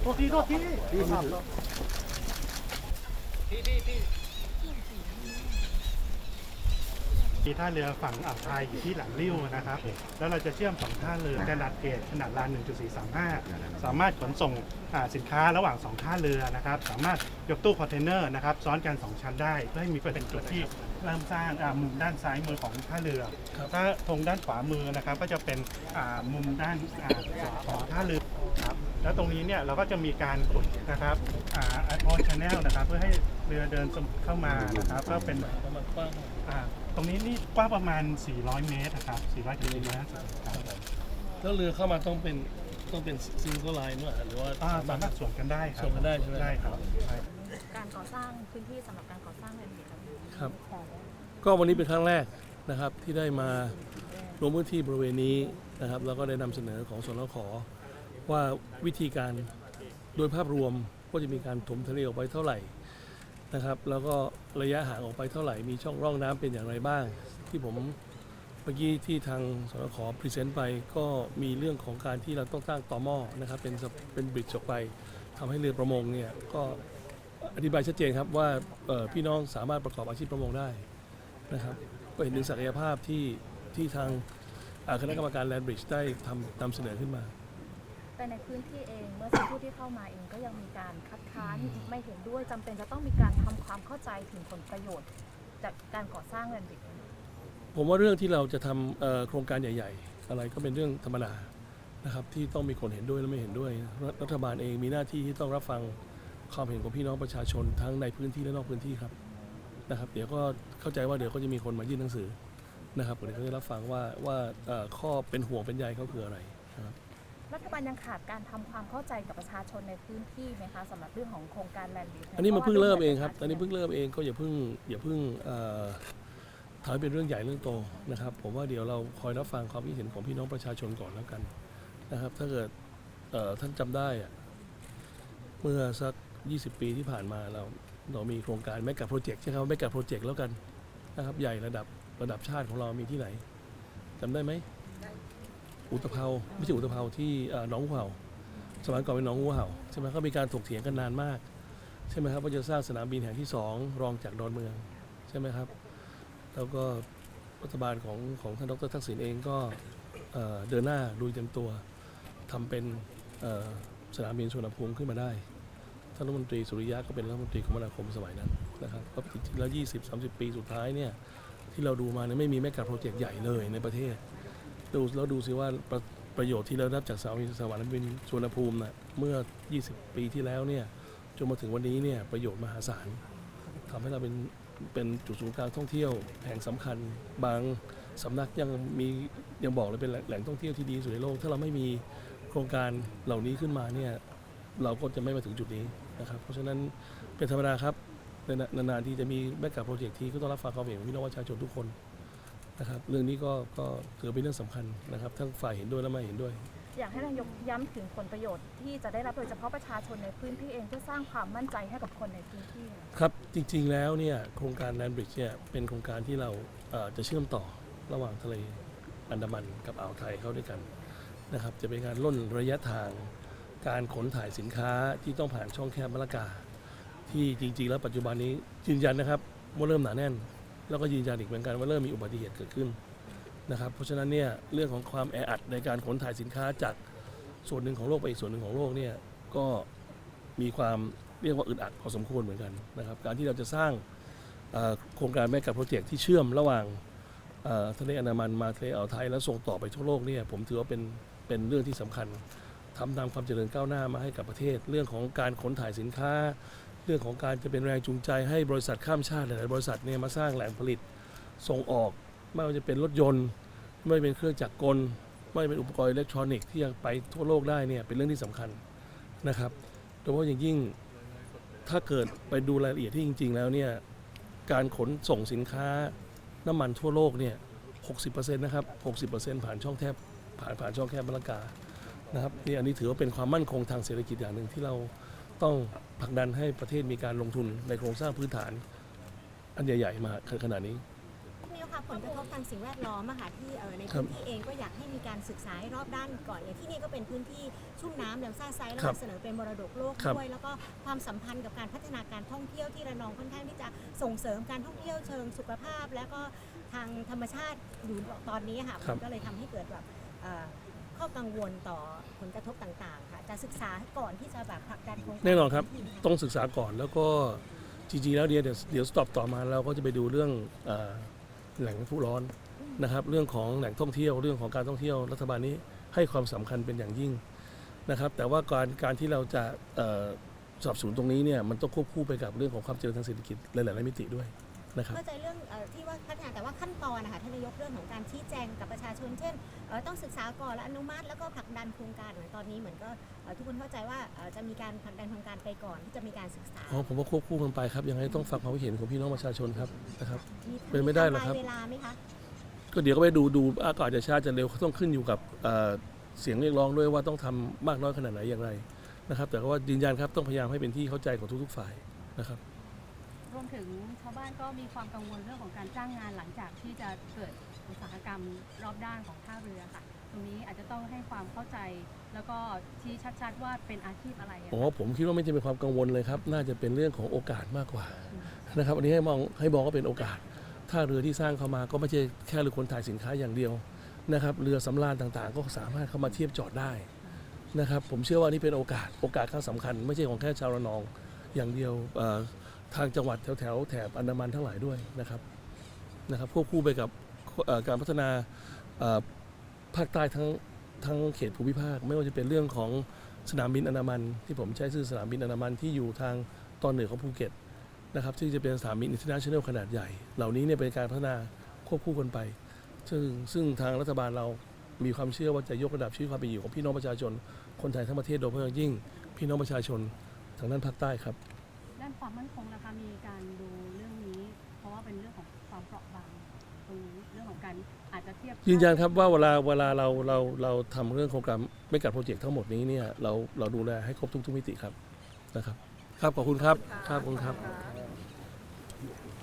โทษทีโทษที มีท่าเรือฝั่งอ่าวไทยอยู่ที่หลังริ้วนะครับ แล้วเราจะเชื่อมสองท่าเรือขนาดเกตขนาดลาน 1.435 สามารถขนส่งอ่าสินค้าระหว่างสองท่าเรือนะครับ สามารถยกตู้คอนเทนเนอร์นะครับซ้อนกันสองชั้นได้เพื่อให้มีเป็นจุดที่เริ่มสร้างอ่ามุมด้านซ้ายมือของท่าเรือ ถ้าตรงด้านขวามือนะครับก็จะเป็นอ่ามุมด้านอ่าของท่าเรือครับแล้วตรงนี้เนี่ยเราก็จะมีการขุดนะครับอ่าออนชาแนลนะครับ เพื่อให้เรือเดินเข้ามานะครับ ก็เป็นประมาณ กว้างอ่าตรงนี้นี่กว้างประมาณ 400 เมตรนะครับ 400ถึง450ครับแล้วเรือเข้ามาต้องเป็นต้องเป็นซิงเกิลไลน์ด้วยหรือว่าอ่าสามารถสวนกันได้ครับสวนกันได้ใช่ไหมได้ครับใช่การก่อสร้างพื้นที่สำหรับการก่อสร้างเรือนเด็กครับครับ ก็วันนี้เป็นครั้งแรกนะครับที่ได้มาลงพื้นที่บริเวณนี้นะครับแล้วก็ได้นำเสนอของสนขว่าวิธีการโดยภาพรวมก็จะมีการถมทะเลออกไปเท่าไหร่ นะครับ แล้วก็ระยะห่างออกไปเท่าไหร่มีช่องร่องน้ำเป็นอย่างไรบ้าง ที่ผมเมื่อกี้ที่ทางสนขพรีเซนต์ไปก็มีเรื่องของการที่เราต้องสร้างต่อหม้อนะครับเป็นเป็นบริดจ์ออกไปทำให้เรือประมงเนี่ยก็อธิบายชัดเจนครับว่าพี่น้องสามารถประกอบอาชีพประมงได้นะครับก็เห็นถึงศักยภาพที่ที่ทางคณะกรรมการแลนบริดจ์ได้ทำนำเสนอขึ้นมา แต่ในพื้นที่เองเมื่อสักครู่ที่เข้ามาเองก็ยังมีการคัดค้านไม่เห็นด้วยจำเป็นจะต้องมีการทำความเข้าใจถึงผลประโยชน์ จากการก่อสร้างเรือนเด็กผมว่าเรื่องที่เราจะทำโครงการใหญ่ ๆ อะไรก็เป็นเรื่องธรรมดานะครับที่ต้องมีคนเห็นด้วยและไม่เห็นด้วยรัฐรัฐบาลเองมีหน้าที่ที่ต้องรับฟังความเห็นของพี่น้องประชาชนทั้งในพื้นที่และนอกพื้นที่ครับนะครับ เดี๋ยวก็เข้าใจว่าเดี๋ยวก็จะมีคนมายื่นหนังสือนะครับเดี๋ยวเขาจะรับฟังว่าว่าข้อเป็นห่วงเป็นใยเขาคืออะไรนะครับ รัฐบาลยังขาดการทำความเข้าใจกับประชาชนในพื้นที่ไหมคะสำหรับเรื่องของโครงการแลนด์ลิสอันนี้มันเพิ่งเริ่มเองครับ อันนี้เพิ่งเริ่มเองก็อย่าเพิ่งอย่าเพิ่งเอ่อทำให้เป็นเรื่องใหญ่เรื่องโตนะครับ ผมว่าเดี๋ยวเราคอยรับฟังความคิดเห็นของพี่น้องประชาชนก่อนแล้วกันนะครับ ถ้าเกิดเอ่อท่านจำได้อะเมื่อสัก 20 ปีที่ผ่านมาเราเรามีโครงการแมกกาโปรเจกต์ใช่ไหมครับแมกกาโปรเจกต์แล้วกันนะครับใหญ่ระดับระดับชาติของเรามีที่ไหนจำได้ไหม อุตภเปาไม่ใช่อุตภเปาที่เอ่อหนองงูเห่าสมัยก่อนเป็นหนองงูเห่าใช่ไหมก็มีการถกเถียงกันนานมาก ใช่ไหมครับว่าจะสร้างสนามบินแห่งที่สองรองจากดอนเมืองใช่ไหมครับ แล้วก็รัฐบาลของของท่านดรทักษิณเองก็เดินหน้าลุยเต็มตัวทำเป็นสนามบินสุวรรณภูมิขึ้นมาได้ท่านรัฐมนตรีสุริยะก็เป็นรัฐมนตรีคมนาคมสมัยนั้นนะครับก็จริงๆแล้ว 20-30 ปีสุดท้ายเนี่ยที่เราดูมาเนี่ยไม่มีแม้กระโปรเจกต์ใหญ่เลยในประเทศ ดูแล้วดูสิว่าประประโยชน์ที่เราได้รับจากสามบินสวรรค์บินสุวรรณภูมิน่ะเมื่อ 20 ปีที่แล้วเนี่ยจนมาถึงวันนี้เนี่ยประโยชน์มหาศาลทำให้เราเป็นเป็นจุดศูนย์กลางท่องเที่ยวแห่งสำคัญ บางสำนักยังมียังบอกเลยเป็นแหล่งแหล่งท่องเที่ยวที่ดีสุดในโลก ถ้าเราไม่มีโครงการเหล่านี้ขึ้นมาเนี่ยเราก็จะไม่มาถึงจุดนี้นะครับ เพราะฉะนั้นเป็นธรรมดาครับนานๆที่จะมีแบ็กกับโปรเจกต์ที่ก็ต้องรับฟังความเห็นของพี่น้องประชาชนทุกคน นะครับ เรื่องนี้ก็ก็ถือเป็นเรื่องสำคัญนะครับ ทั้งฝ่ายเห็นด้วยและไม่เห็นด้วย อยากให้นายกย้ำถึงผลประโยชน์ที่จะได้รับโดยเฉพาะประชาชนในพื้นที่เองเพื่อสร้างความมั่นใจให้กับคนในพื้นที่ ครับจริงๆแล้วเนี่ยโครงการแลนบริดจ์เนี่ยเป็นโครงการที่เราเอ่อจะเชื่อมต่อระหว่างทะเลอันดามันกับอ่าวไทยเข้าด้วยกันนะครับจะเป็นการล่นระยะทางการขนถ่ายสินค้าที่ต้องผ่านช่องแคบมะละกา ที่จริงๆ แล้วปัจจุบันนี้ยืนยันนะครับว่าเริ่มหนาแน่น แล้วก็ยืนยันอีกเหมือนกันว่าเริ่มมีอุบัติเหตุเกิดขึ้นนะครับเพราะฉะนั้นเนี่ยเรื่องของความแออัดในการขนถ่ายสินค้าจากส่วนหนึ่งของโลกไปอีกส่วนหนึ่งของโลกเนี่ยก็มีความเรียกว่าอึดอัดพอสมควรเหมือนกันนะครับการที่เราจะสร้างโครงการแม่กับโปรเจกต์ที่เชื่อมระหว่างทะเลอันดามันมาทะเลอ่าวไทยแล้วส่งต่อไปทั่วโลกเนี่ยผมถือว่าเป็นเป็นเรื่องที่สำคัญทำตามความเจริญก้าวหน้ามาให้กับประเทศ เรื่องของการขนถ่ายสินค้า รื่องของการจะเป็นแรงจูงใจให้บริษัทข้ามชาติหลายบริษัทเนี่ยมาสร้างแหล่งผลิตส่งออก ไม่ว่าจะเป็นรถยนต์ ไม่เป็นเครื่องจักรกล ไม่เป็นอุปกรณ์อิเล็กทรอนิกส์ที่ยังไปทั่วโลกได้เนี่ยเป็นเรื่องที่สำคัญนะครับโดยเฉพาะอย่างยิ่งถ้าเกิดไปดูรายละเอียดที่จริง ๆ แล้วเนี่ยการขนส่งสินค้าน้ำมันทั่วโลกเนี่ย 60%นะครับ 60%ผ่านช่องแทบผ่านผ่านช่องแคบมะละกานะครับนี่อันนี้ถือว่าเป็นความมั่นคงทางเศรษฐกิจอย่างหนึ่งที่เรา ต้องผลักดันให้ประเทศมีการลงทุนในโครงสร้างพื้นฐาน อันใหญ่ๆมาขนาดนี้นิวค่ะผลกระทบทางสิ่งแวดล้อมอะค่ะที่เอ่อในครัพื้บนที่เองก็อยากให้มีการศึกษาให้รอบด้านก่อนอย่างที่นี่ก็เป็นพื้นที่ชุ่มน้ำแหลมซ่าไซด์แล้วครัก็บเสนอเป็นมรดกโลกครับด้วยแล้วก็ความสัมพันธ์กับการพัฒนาการท่องเที่ยวที่ระนองค่อนข้างที่จะส่งเสริมการท่องเที่ยวเชิงสุขภาพ แล้วก็ทางธรรมชาติอยู่ตอนนี้ค่ะครับมันก็เลยทำให้เกิดแบบ เอ่อข้อกังวลต่อผลกระทบต่าง ๆ ค่ะจะศึกษาก่อนที่จะแบบผลักดันโครงการแน่นอนครับ ต้องศึกษาก่อนแล้วก็จริงๆแล้วเดี๋ยวเดี๋ยวสต็อปต่อมาเราก็จะไปดูเรื่องเออแหล่งผู้ร้อนนะครับ เรื่องของแหล่งท่องเที่ยวเรื่องของการท่องเที่ยวรัฐบาลนี้ให้ความสำคัญเป็นอย่างยิ่งนะครับ แต่ว่าการการที่เราจะเอ่อสนับสนุนตรงนี้เนี่ยมันต้องควบคู่ไปกับเรื่องของความเจริญทางเศรษฐกิจหลายๆมิติด้วย นะครับเข้าใจเรื่องเออที่ว่าพัฒนาแต่ว่าขั้นตอนนะคะท่านนายกเรื่องของการชี้แจงกับประชาชน เช่นเอ่อต้องศึกษาก่อนและอนุมัติแล้วก็ผลักดันโครงการเหมือนตอนนี้เหมือนก็เอ่อทุกคนเข้าใจว่าเอ่อจะมีการผลักดันโครงการไปก่อนที่จะมีการศึกษาอ๋อผมว่าควบคู่กันไปครับยังไงต้องฟังความคิดเห็นของพี่น้องประชาชนครับนะครับมีเป็นไม่ได้หรอกครับมีไทม์ไลน์เวลาไหมคะก็เดี๋ยวก็ไปดูดูอากาศจะช้าจะเร็วต้องขึ้นอยู่กับเอ่อเสียงเรียกร้องด้วยว่าต้องทำมากน้อยขนาดไหนอย่างไรนะครับ แต่ก็ว่ายืนยันครับต้องพยายามให้เป็นที่เข้าใจของทุกๆฝ่ายนะครับ รวมถึงชาวบ้านก็มีความกังวลเรื่องของการจ้างงานหลังจากที่จะเกิดอุตสาหกรรมรอบด้านของท่าเรือค่ะ ตรงนี้อาจจะต้องให้ความเข้าใจ แล้วก็ชี้ชัดๆว่าเป็นอาชีพอะไรอะอ๋อผมคิดว่าไม่จะเป็นความกังวลเลยครับ น่าจะเป็นเรื่องของโอกาสมากกว่านะครับอันนี้ให้มองให้มองว่าเป็นโอกาสท่าเรือที่สร้างเข้ามาก็ไม่ใช่แค่เรือคนถ่ายสินค้าอย่างเดียวนะครับเรือสำราญต่างๆ ก็สามารถเข้ามาเทียบจอดได้นะครับผมเชื่อว่านี่เป็นโอกาสโอกาสครั้งสำคัญ ไม่ใช่ของแค่ชาวระนองอย่างเดียวเอ่อ ทางจังหวัดแถวแถวแถบอันดามันทั้งหลายด้วยนะครับนะครับควบคู่ไปกับการพัฒนาภาคใต้ทั้งทั้งเขตภูมิภาค ไม่ว่าจะเป็นเรื่องของสนามบินอันดามันที่ผมใช้ชื่อสนามบินอันดามันที่อยู่ทางตอนเหนือของภูเก็ตนะครับที่จะเป็นสนามบินอินเตอร์เนชั่นแนลขนาดใหญ่ เหล่านี้เนี่ยเป็นการพัฒนาควบคู่กันไป ซึ่งซึ่งทางรัฐบาลเรามีความเชื่อว่าจะยกระดับชีวิตความเป็นอยู่ของพี่น้องประชาชน คนไทยทั้งประเทศโดยเฉพาะอย่างยิ่ง พี่น้องประชาชนทางด้านภาคใต้ครับานความมั่นคงนะคะมีการดูเรื่องนี้ เพราะว่าเป็นเรื่องของความเปราะบางตรงนี้เรื่องของการอาจจะเทียบยืนยันครับว่าเวลาเวลาเราเราเราทำเรื่องโครงการไม่กัดโปรเจกต์ทั้งหมดนี้เนี่ยเราเราดูแลให้ครบทุกทุกมิติครับนะครับ ครับขอบคุณครับครับขอบคุณครับ